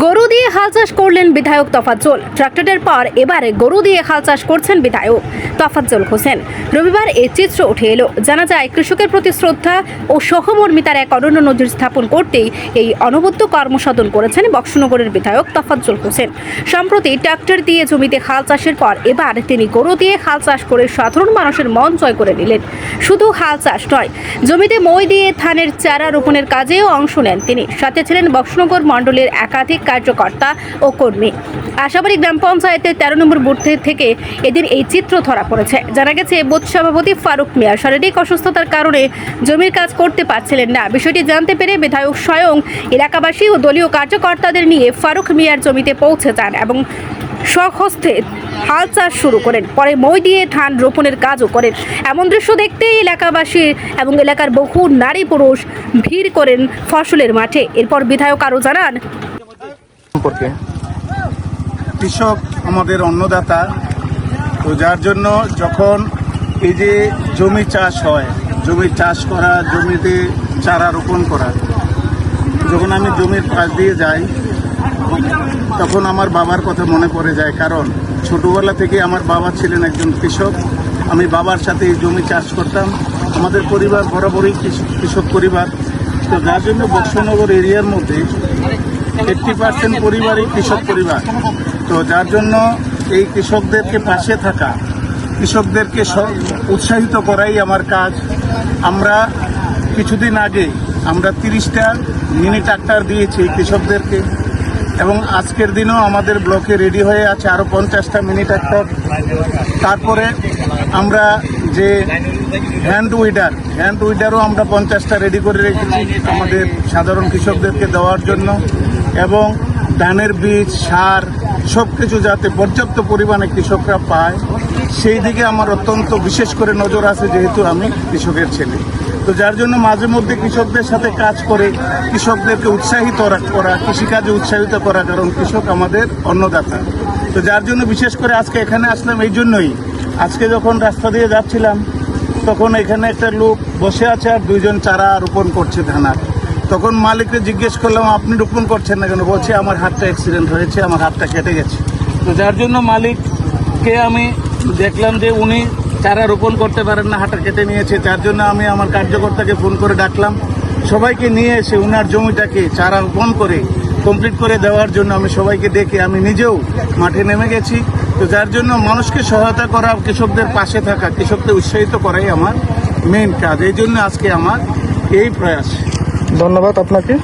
গরু দিয়ে হাল চাষ করলেন বিধায়ক তফাজ্জল। ট্রাক্টরের পর এবারে গরু দিয়ে হাল চাষ করছেন বিধায়ক তফাজ্জল হোসেন। রবিবার এই চিত্র উঠে এলো। জানা যায়, কৃষকের প্রতি শ্রদ্ধা ও সহমর্মিতার এক অনন্য নজির স্থাপন করতেই এই অনবদ্য কর্মসাধন করেছেন বক্সনগরের বিধায়ক তফাজ্জল হোসেন। সম্প্রতি ট্রাক্টর দিয়ে জমিতে হাল চাষের পর এবার তিনি গরু দিয়ে হাল চাষ করে সাধারণ মানুষের মন জয় করে নিলেন। শুধু হাল চাষ নয়, জমিতে মই দিয়ে ধানের চারা রোপণের কাজেও অংশ নেন তিনি। সাথে ছিলেন বক্সনগর মণ্ডলের একাধিক কার্যকর্তা ও কর্মী। আশাবাড়ি গ্রাম পঞ্চায়েতের তেরো নম্বর বুথ থেকে এদিন এই চিত্র ধরা পড়েছে। জানা গেছে বুথ সভাপতি ফারুক মিয়া শারীরিক অসুস্থতার কারণে জমির কাজ করতে পারছিলেন না। বিষয়টি জানতে পেরে বিধায়ক স্বয়ং এলাকাবাসী ও দলীয় কার্যকর্তাদের নিয়ে ফারুক মিয়ার জমিতে পৌঁছে যান এবং স্বহস্তে হাল চাষ শুরু করেন। পরে মই দিয়ে ধান রোপণের কাজও করেন। এমন দৃশ্য দেখতেই এলাকাবাসী এবং এলাকার বহু নারী পুরুষ ভিড় করেন ফসলের মাঠে। এরপর বিধায়ক আরও জানান সম্পর্কে? কৃষক আমাদের অন্নদাতা। তো যার জন্য যখন এই যে জমি চাষ হয়, জমি চাষ করা, জমিতে চারা রোপণ করা, যখন আমি জমির পাশ দিয়ে যাই, তখন আমার বাবার কথা মনে পড়ে যায়। কারণ ছোটোবেলা থেকে আমার বাবা ছিলেন একজন কৃষক। আমি বাবার সাথে জমি চাষ করতাম। আমাদের পরিবার বরাবরই কৃষক পরিবার। তো যার জন্য বক্সনগর এরিয়ার মধ্যে এইট্টি পার্সেন্ট পরিবারই কৃষক পরিবার। তো যার জন্য এই কৃষকদেরকে পাশে থাকা, কৃষকদেরকে উৎসাহিত করাই আমার কাজ। আমরা কিছুদিন আগে আমরা তিরিশটা মিনি ট্রাক্টর দিয়েছি কৃষকদেরকে এবং আজকের দিনও আমাদের ব্লকে রেডি হয়ে আছে আরও পঞ্চাশটা মিনি ট্রাক্টর। তারপরে আমরা যে হ্যান্ড উইডার, হ্যান্ড উইডারও আমরা পঞ্চাশটা রেডি করে রেখেছি আমাদের সাধারণ কৃষকদেরকে দেওয়ার জন্য। এবং ধানের বীজ, সার সব কিছু যাতে পর্যাপ্ত পরিমাণে কৃষকরা পায়, সেই দিকে আমার অত্যন্ত বিশেষ করে নজর আছে যেহেতু আমি কৃষকের ছেলে। তো যার জন্য মাঝে মধ্যে কৃষকদের সাথে কাজ করে, কৃষকদেরকে উৎসাহিত করা, কৃষিকাজে উৎসাহিত করা, কারণ কৃষক আমাদের অন্নদাতা। তো যার জন্য বিশেষ করে আজকে এখানে আসলাম এই জন্যই। আজকে যখন রাস্তা দিয়ে যাচ্ছিলাম, তখন এখানে একটা লোক বসে আছে আর দুইজন চারা রোপণ করছে ধানার। তখন মালিককে জিজ্ঞেস করলাম, আপনি রোপণ করছেন না কেন? বলছে, আমার হাতটা অ্যাক্সিডেন্ট হয়েছে, আমার হাতটা কেটে গেছে। তো যার জন্য মালিককে আমি দেখলাম যে উনি চারা রোপণ করতে পারেন না হাতটা কেটে নিয়েছে। যার জন্য আমি আমার কার্যকর্তাকে ফোন করে ডাকলাম। সবাইকে নিয়ে এসে উনার জমিটাকে চারা রোপণ করে কমপ্লিট করে দেওয়ার জন্য আমি সবাইকে ডেকে আমি নিজেও মাঠে নেমে গেছি। তো যার জন্য মানুষকে সহায়তা করা, কৃষকদের পাশে থাকা, কৃষকদের উৎসাহিত করাই আমার মেইন কাজ। এই জন্য আজকে আমার এই প্রয়াস। ধন্যবাদ আপনাকে।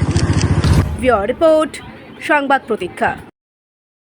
রিপোর্ট সংবাদ প্রতীক্ষা।